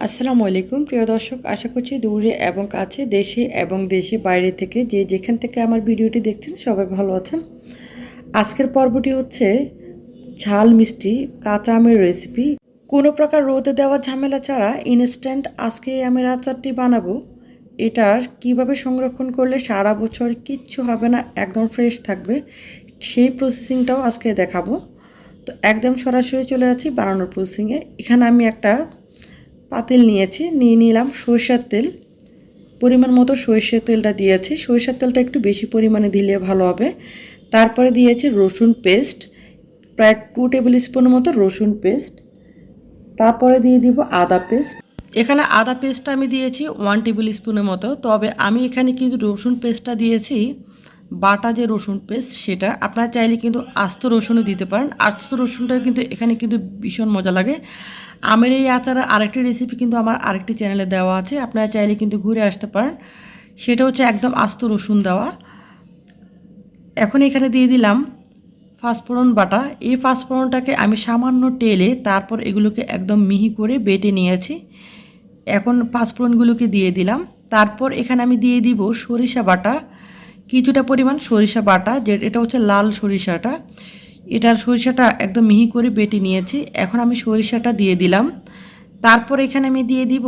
আসসালামু আলাইকুম, প্রিয় দর্শক। আশা করছি দূরে এবং কাছে, দেশে এবং দেশে বাইরে থেকে যে যেখান থেকে আমার ভিডিওটি দেখছেন সবাই ভালো আছেন। আজকের পর্বটি হচ্ছে ঝাল মিষ্টি, কাঁচা আমের রেসিপি কোনো প্রকার রোদে দেওয়া ঝামেলা ছাড়া ইনস্ট্যান্ট আজকে আমের আচারটি বানাবো। এটার কীভাবে সংরক্ষণ করলে সারা বছর কিচ্ছু হবে না, একদম ফ্রেশ থাকবে, সেই প্রসেসিংটাও আজকে দেখাবো। তো একদম সরাসরি চলে যাচ্ছি বানানোর প্রসেসিংয়ে এখানে আমি একটা পাতিল নিয়েছি, নিয়ে নিলাম সরিষার তেল। পরিমাণ মতো সরিষার তেলটা দিয়েছি। সরিষার তেলটা একটু বেশি পরিমাণে দিলে ভালো হবে। তারপরে দিয়েছি রসুন পেস্ট, প্রায় টু টেবিল স্পুনের মতো রসুন পেস্ট। তারপরে দিয়ে দিব আদা পেস্ট। এখানে আদা পেস্টটা আমি দিয়েছি ওয়ান টেবিল স্পুনের মতো। তবে আমি এখানে কিন্তু রসুন পেস্টটা দিয়েছি, বাটা যে রসুন পেস্ট সেটা। আপনারা চাইলে কিন্তু আস্ত রসুনও দিতে পারেন। আস্ত রসুনটা কিন্তু এখানে কিন্তু ভীষণ মজা লাগে। আমের এই আচারের আরেকটি রেসিপি কিন্তু আমার আরেকটি চ্যানেলে দেওয়া আছে। আপনারা চাইলে কিন্তু ঘুরে আসতে পারেন। সেটা হচ্ছে একদম আস্ত রসুন দেওয়া। এখন এখানে দিয়ে দিলাম ফাস্টফোড়ন বাটা। এই ফাস্টফোড়নটাকে আমি সামান্য টেলে তারপর এগুলোকে একদম মিহি করে বেটে নিয়েছি। এখন পাঁচফোড়নগুলোকে দিয়ে দিলাম। তারপর এখানে আমি দিয়ে দিব সরিষা বাটা। কিছুটা পরিমাণ সরিষা বাটা, যে এটা হচ্ছে লাল সরিষাটা। এটার সরিষাটা একদম মিহি করে বেটে নিয়েছি। এখন আমি সরিষাটা দিয়ে দিলাম। তারপর এখানে আমি দিয়ে দিব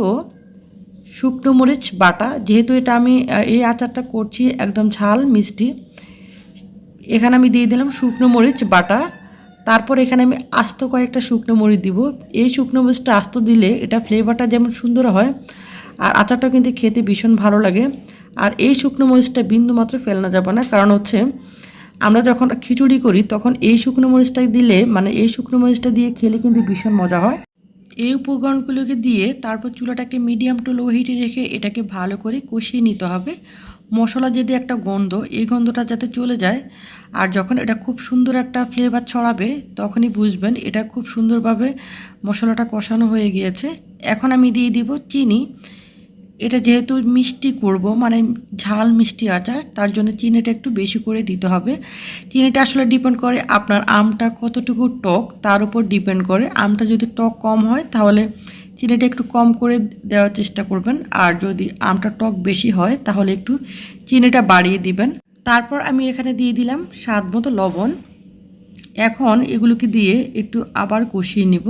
শুকনো মরিচ বাটা। যেহেতু এটা আমি এই আচারটা করছি একদম ঝাল, মিষ্টি, এখানে আমি দিয়ে দিলাম শুকনো মরিচ বাটা। তারপর এখানে আমি আস্ত কয়েকটা শুকনো মরিচ দিব। এই শুকনো মরিচটা আস্ত দিলে এটা ফ্লেভারটা যেমন সুন্দর হয়, আর আচারটা কিন্তু খেতে ভীষণ ভালো লাগে। আর এই শুকনো মরিচটা বিন্দু মাত্র ফেলনা যাবে না, কারণ হচ্ছে আমরা যখন খিচুড়ি করি, তখন এই শুকনো মরিচটা দিলে মানে এই শুকনো মরিচটা দিয়ে খেলে কিন্তু ভীষণ মজা হয়। এই উপকরণগুলোকে দিয়ে তারপর চুলাটাকে মিডিয়াম টু লো হিটে রেখে এটাকে ভালো করে কষিয়ে নিতে হবে। মশলা যদি একটা গন্ধ, এই গন্ধটা যাতে চলে যায়, আর যখন এটা খুব সুন্দর একটা ফ্লেভার ছড়াবে, তখনই বুঝবেন এটা খুব সুন্দরভাবে মশলাটা কষানো হয়ে গিয়েছে। এখন আমি দিয়ে দিব চিনি। এটা যেহেতু মিষ্টি করব মানে ঝাল মিষ্টি আচার, তার জন্য চিনিটা একটু বেশি করে দিতে হবে। চিনিটা আসলে ডিপেন্ড করে আপনার আমটা কতটুকু টক, তার উপর ডিপেন্ড করে। আমটা যদি টক কম হয়, তাহলে চিনিটা একটু কম করে দেওয়ার চেষ্টা করবেন। আর যদি আমটা টক বেশি হয়, তাহলে একটু চিনিটা বাড়িয়ে দিবেন। তারপর আমি এখানে দিয়ে দিলাম স্বাদ মতো লবণ। এখন এগুলোকে দিয়ে একটু আবার কষিয়ে নিব।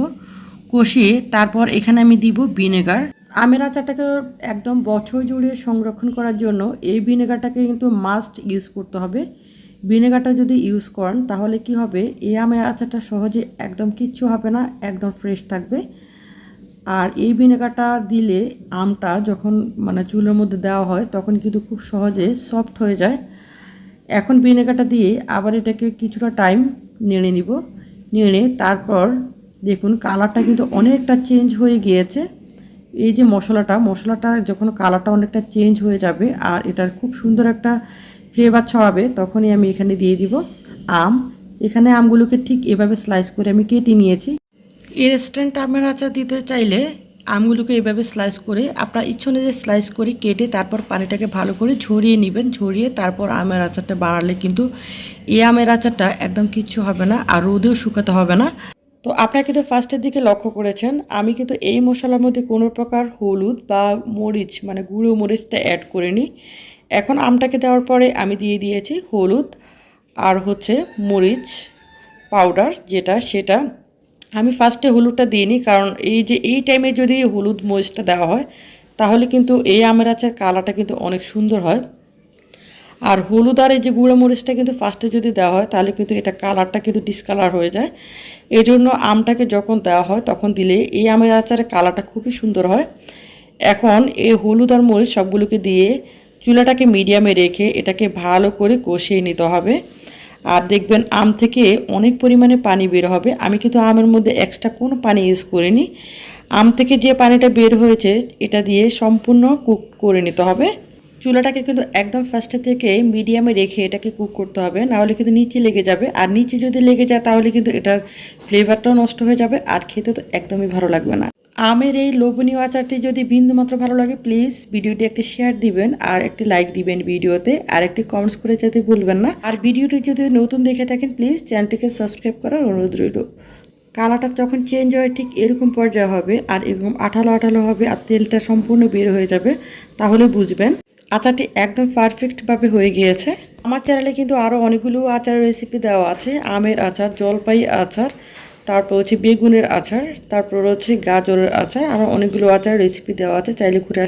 কষিয়ে তারপর এখানে আমি দিব ভিনেগার। আমের আচারটাকে একদম বছর জুড়ে সংরক্ষণ করার জন্য এই ভিনেগারটাকে কিন্তু মাস্ট ইউজ করতে হবে। ভিনেগারটা যদি ইউজ করেন, তাহলে কি হবে? এই আমের আচারটা সহজে একদম কিচ্ছু হবে না, একদম ফ্রেশ থাকবে। আর এই ভিনেগারটা দিলে আমটা যখন মানে চুলের মধ্যে দেওয়া হয়, তখন কিন্তু খুব সহজে সফট হয়ে যায়। এখন ভিনেগারটা দিয়ে আবার এটাকে কিছুটা টাইম নেড়ে নিব। নেড়ে তারপর দেখুন কালারটা কিন্তু অনেকটা চেঞ্জ হয়ে গিয়েছে। এই যে মশলাটা মশলাটা যখন কালারটা অনেকটা চেঞ্জ হয়ে যাবে আর এটার খুব সুন্দর একটা ফ্লেভার ছড়াবে, তখনই আমি এখানে দিয়ে দিব আম। এখানে আমগুলোকে ঠিক এভাবে স্লাইস করে আমি কেটে নিয়েছি। ইনস্ট্যান্ট আমের আচার দিতে চাইলে আমগুলোকে এভাবে স্লাইস করে আপনার ইচ্ছে অনুযায়ী স্লাইস করে কেটে তারপর পানিটাকে ভালো করে ঝরিয়ে নেবেন। ঝরিয়ে তারপর আমের আচারটা বানালে কিন্তু এই আমের আচারটা একদম কিচ্ছু হবে না আর রোদেও শুকাতে হবে না। তো আপনারা কিন্তু ফার্স্টের দিকে লক্ষ্য করেছেন, আমি কিন্তু এই মশলার মধ্যে কোনো প্রকার হলুদ বা মরিচ মানে গুঁড়ো মরিচটা অ্যাড করিনি। এখন আমটাকে দেওয়ার পরে আমি দিয়ে দিয়েছি হলুদ আর হচ্ছে মরিচ পাউডার যেটা সেটা। আমি ফার্স্টে হলুদটা দিইনি, কারণ এই যে, এই টাইমে যদি হলুদ, মরিচটা দেওয়া হয়, তাহলে কিন্তু এই আমের আচার কালারটা কিন্তু অনেক সুন্দর হয়। আর হলুদ আর এই যে গুঁড়ো মরিচটা কিন্তু ফার্স্টে যদি দেওয়া হয়, তাহলে কিন্তু এটা কালারটা কিন্তু ডিসকালার হয়ে যায়। এই জন্য আমটাকে যখন দেওয়া হয়, তখন দিলে এই আমের আচারের কালারটা খুবই সুন্দর হয়। এখন এই হলুদ আর মরিচ সবগুলোকে দিয়ে চুলাটাকে মিডিয়ামে রেখে এটাকে ভালো করে কষিয়ে নিতে হবে। আর দেখবেন আম থেকে অনেক পরিমাণে পানি বের হবে। আমি কিন্তু আমের মধ্যে এক্সট্রা কোনো পানি ইউজ করিনি। আম থেকে যে পানিটা বের হয়েছে, এটা দিয়ে সম্পূর্ণ কুক করে নিতে হবে। চুলাটাকে কিন্তু একদম ফার্স্টে থেকে মিডিয়ামে রেখে এটাকে কুক করতে হবে। নাহলে কিন্তু নিচে লেগে যাবে। আর নিচে যদি লেগে যায়, তাহলে কিন্তু এটার ফ্লেভারটাও নষ্ট হয়ে যাবে। আর খেতে তো একদমই ভালো লাগবে না। আমের এই লোভনীয় আচারটি যদি বিন্দুমাত্র ভালো লাগে প্লিজ ভিডিওটি একটি শেয়ার দিবেন আর একটি লাইক দিবেন ভিডিওতে। আর একটি কমেন্টস করে যেতে ভুলবেন না। আর ভিডিওটি যদি নতুন দেখে থাকেন প্লিজ চ্যানেলটিকে সাবস্ক্রাইব করার অনুরোধ রইল। কালারটা যখন চেঞ্জ হয়, ঠিক এরকম পর্যায়ে হবে। আর এরকম আঠালো আঠালো হবে আর তেলটা সম্পূর্ণ বের হয়ে যাবে, তাহলে বুঝবেন। আচারটি একদম পারফেক্টভাবে হয়ে গিয়েছে। আমার চ্যানেলে কিন্তু আরও অনেকগুলো আচার রেসিপি দেওয়া আছে। আমের আচার, জলপাই আচার, তারপর হচ্ছে বেগুনের আচার, তারপর হচ্ছে গাজরের আচার আরও অনেকগুলো আচার রেসিপি দেওয়া আছে। চাইলে ঘুরে